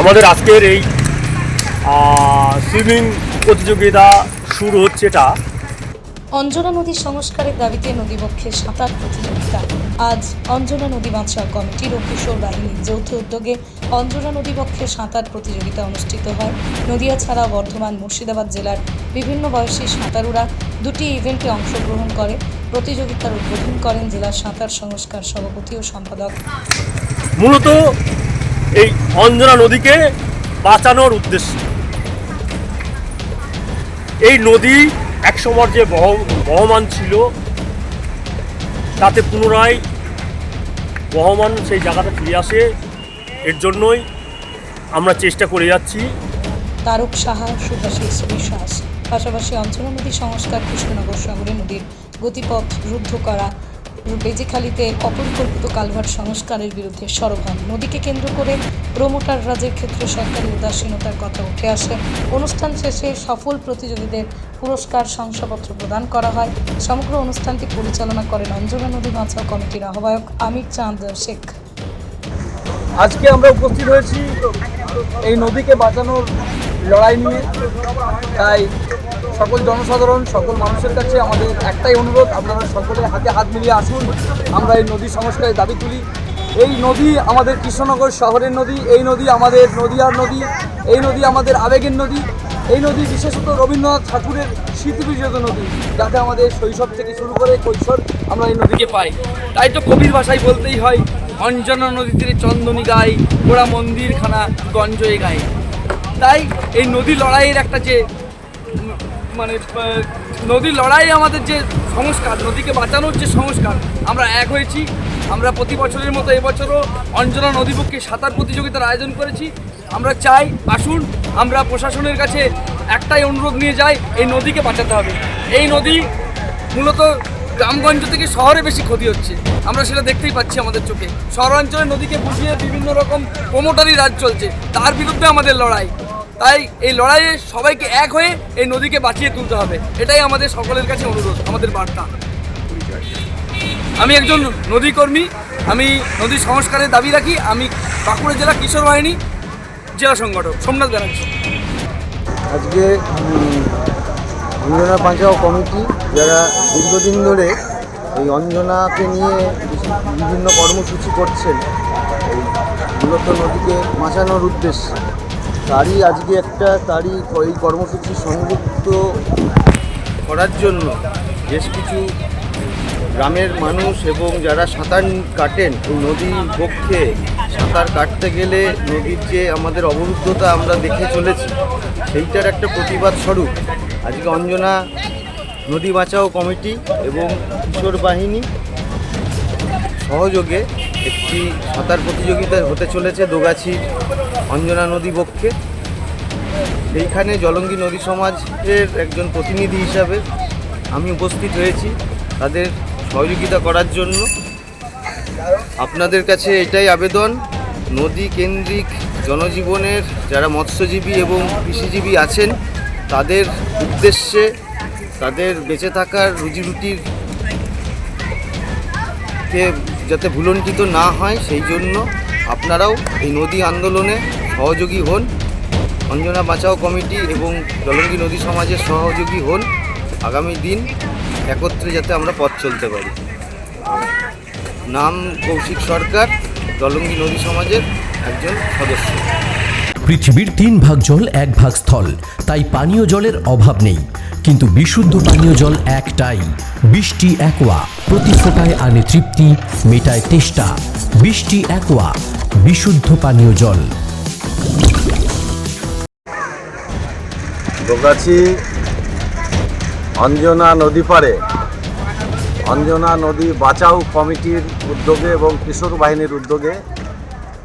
আমাদের আজকের এই সুইমিং প্রতিযোগিতা শুরু হচ্ছে এটা। অঞ্জনা নদী সংস্কারের দাবিতে নদীবক্ষে সাঁতার প্রতিযোগিতা। আজ অঞ্জনা নদী বাঁচাও কমিটির ও কিশোর বাহিনীর যৌথ উদ্যোগে অঞ্জনা নদীবক্ষে সাঁতার প্রতিযোগিতা অনুষ্ঠিত হয়। নদিয়া ছাড়াও বর্ধমান মুর্শিদাবাদ জেলার বিভিন্ন বয়সী সাঁতারুরা দুটি ইভেন্টে অংশগ্রহণ করে। প্রতিযোগিতার উদ্বোধন করেন জেলা সাঁতার সংস্কার সভাপতি ও সম্পাদক। মূলত এই অঞ্জনা নদীকে বাঁচানোর উদ্দেশ্যে। এই নদী একসময় যে বহ, বহমান ছিল, তাতে পুনরায় বহমান সেই জায়গাটা ফিরে আসে। এর জন্যই আমরা চেষ্টা করে যাচ্ছি। তারক সাহা সুভাষিস বিশ্বাস পাশাপাশি অঞ্চলা নদী সংস্কার কৃষ্ণনগর শহরে নদীর গতিপথ রুদ্ধ করা বেজিখালিতে অপরিকল্পিত কালভার্ট সংস্কারের বিরুদ্ধে সরব হন। নদীকে কেন্দ্র করে প্রমোটার রাজের ক্ষেত্রে সরকারি উদাসীনতার কথা উঠে আসে। অনুষ্ঠান শেষে সফল প্রতিযোগীদের পুরস্কার শংসাপত্র প্রদান করা হয়। সমগ্র অনুষ্ঠানটি পরিচালনা করেন অঞ্জনা নদী বাঁচাও কমিটির আহ্বায়ক আমির চাঁদ শেখ। আজকে আমরা উপস্থিত হয়েছি এই নদীকে বাঁচানোর লড়াই নিয়ে। তাই সকল জনসাধারণ, সকল মানুষের কাছে আমাদের একটাই অনুরোধ, আপনারা সকলে হাতে হাত মিলিয়ে আসুন, আমরা এই নদী সংস্কারের দাবি তুলি। এই নদী আমাদের কৃষ্ণনগর শহরের নদী, এই নদী আমাদের নদীয়ার নদী, এই নদী আমাদের আবেগের নদী, এই নদী বিশেষত রবীন্দ্রনাথ ঠাকুরের স্মৃতিবিজত নদী, যাতে আমাদের শৈশব থেকে শুরু করে কৈশোর আমরা এই নদীকে পাই। তাই তো কবির ভাষায় বলতেই হয়, অঞ্জনা নদী তীরে চন্দনী গাই ওরা মন্দির খানা গঞ্জয়ে গায়ে তাই এই নদী লড়াইয়ের একটা যে মানে আহ, নদী লড়াই আমাদের যে সংস্কার নদীকে বাঁচানোর যে সংস্কার আমরা এক হয়েছি। আমরা প্রতি বছরের মতো এবছরও অঞ্জনা নদীপক্ষে সাঁতার প্রতিযোগিতার আয়োজন করেছি। আমরা চাই আসুন আমরা প্রশাসনের কাছে একটাই অনুরোধ নিয়ে যাই এই নদীকে বাঁচাতে হবে। এই নদী মূলত গ্রামগঞ্জ থেকে শহরে বেশি ক্ষতি হচ্ছে। আমরা সেটা দেখতেই পাচ্ছি আমাদের চোখে। শহরাঞ্চলে নদীকে বুঝিয়ে বিভিন্ন রকম প্রমোটারি রাজ চলছে। তার বিরুদ্ধে আমাদের লড়াই। তাই এই লড়াইয়ে সবাইকে এক হয়ে এই নদীকে বাঁচিয়ে তুলতে হবে। এটাই আমাদের সকলের কাছে অনুরোধ, আমাদের বার্তা। আমি একজন নদী কর্মী আমি নদী সংস্কারের দাবি রাখি, আমি বাঁকুড়া জেলা কিশোর বাহিনী জেলা সংগঠক, সোমনাথ ব্যানার্জি। আজকে অঞ্জনা বাঁচাও কমিটি, যারা দীর্ঘদিন ধরে এই অঞ্জনাকে নিয়ে বিভিন্ন কর্মসূচি করছেন, এই মূলত নদীকে বাঁচানোর উদ্দেশ্যে। তারই আজকে একটা, তারই এই কর্মসূচি সংযুক্ত করার জন্য বেশ কিছু গ্রামের মানুষ এবং যারা সাঁতার কাটেন এই নদীর পক্ষে সাঁতার কাটতে গেলে নদীর যে আমাদের অবরুদ্ধতা আমরা দেখে চলেছি, সেইটার একটা প্রতিবাদ স্বরূপ। আজকে অঞ্জনা নদী বাঁচাও কমিটি এবং কিশোর বাহিনী সহযোগে একটি সাঁতার প্রতিযোগিতা হতে চলেছে দোগাছির অঞ্জনা নদী বক্ষে এইখানে জলঙ্গি নদী সমাজের একজন প্রতিনিধি হিসাবে আমি উপস্থিত হয়েছি তাদের সহযোগিতা করার জন্য। আপনাদের কাছে এটাই আবেদন, নদী কেন্দ্রিক জনজীবনের যারা মৎস্যজীবী এবং কৃষিজীবী আছেন, তাদের উদ্দেশ্যে, তাদের বেঁচে থাকার রুজিরুটির যাতে ভুলণ্ঠিত না হয়, সেই জন্য আপনারাও এই নদী আন্দোলনে সহযোগী হন। অঞ্জনা বাঁচাও কমিটি এবং জলঙ্গি নদী সমাজের সহযোগী হন। আগামী দিন একত্রে যাতে আমরা পথ চলতে পারি। নাম কৌশিক সরকার জলঙ্গি নদী সমাজের একজন সদস্য। পৃথিবীর তিন ভাগ জল, এক ভাগ স্থল। তাই পানীয় জলের অভাব নেই। কিন্তু বিশুদ্ধ পানীয় জল একটাই। বৃষ্টি একোয়া। প্রতি ফোটায় আনে তৃপ্তি, মেটায় তেষ্টা। বৃষ্টি একোয়া। বিশুদ্ধ পানীয় জল। দোগাছি অঞ্জনা নদী পাড়ে। অঞ্জনা নদী বাঁচাও কমিটির উদ্যোগে এবং কিশোর বাহিনীর উদ্যোগে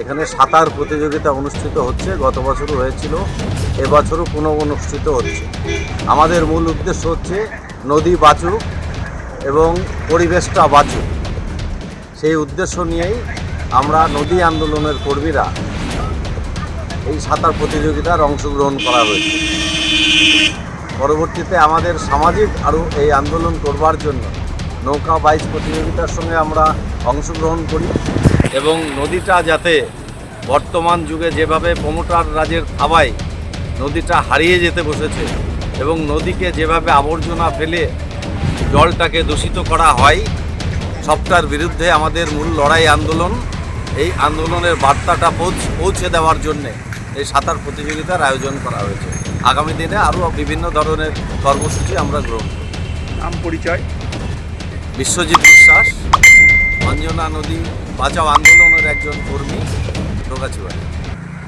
এখানে সাঁতার প্রতিযোগিতা অনুষ্ঠিত হচ্ছে। গত বছরও হয়েছিল, এবছরও পুনঃ অনুষ্ঠিত হচ্ছে। আমাদের মূল উদ্দেশ্য হচ্ছে নদী বাঁচুক এবং পরিবেশটা বাঁচুক। সেই উদ্দেশ্য নিয়েই আমরা নদী আন্দোলনের কর্মীরা এই সাঁতার প্রতিযোগিতার অংশগ্রহণ করা হয়েছে। পরবর্তীতে আমাদের সামাজিক আরও এই আন্দোলন করবার জন্য নৌকা বাইচ প্রতিযোগিতার সঙ্গে আমরা অংশগ্রহণ করি এবং নদীটা যাতে বর্তমান যুগে যেভাবে প্রমোটার রাজের থাবায় নদীটা হারিয়ে যেতে বসেছে এবং নদীকে যেভাবে আবর্জনা ফেলে জলটাকে দূষিত করা হয়, সবটার বিরুদ্ধে আমাদের মূল লড়াই আন্দোলন। এই আন্দোলনের বার্তাটা পৌঁছ- পৌঁছে দেওয়ার জন্যে এই সাঁতার প্রতিযোগিতার আয়োজন করা হয়েছে। আগামী দিনে আরও বিভিন্ন ধরনের কর্মসূচি আমরা গ্রহণ করব। নাম পরিচয়? বিশ্বজিৎ বিশ্বাস অঞ্জনা নদী বাঁচাও আন্দোলনের একজন কর্মী ঢোকাছিবাড়ি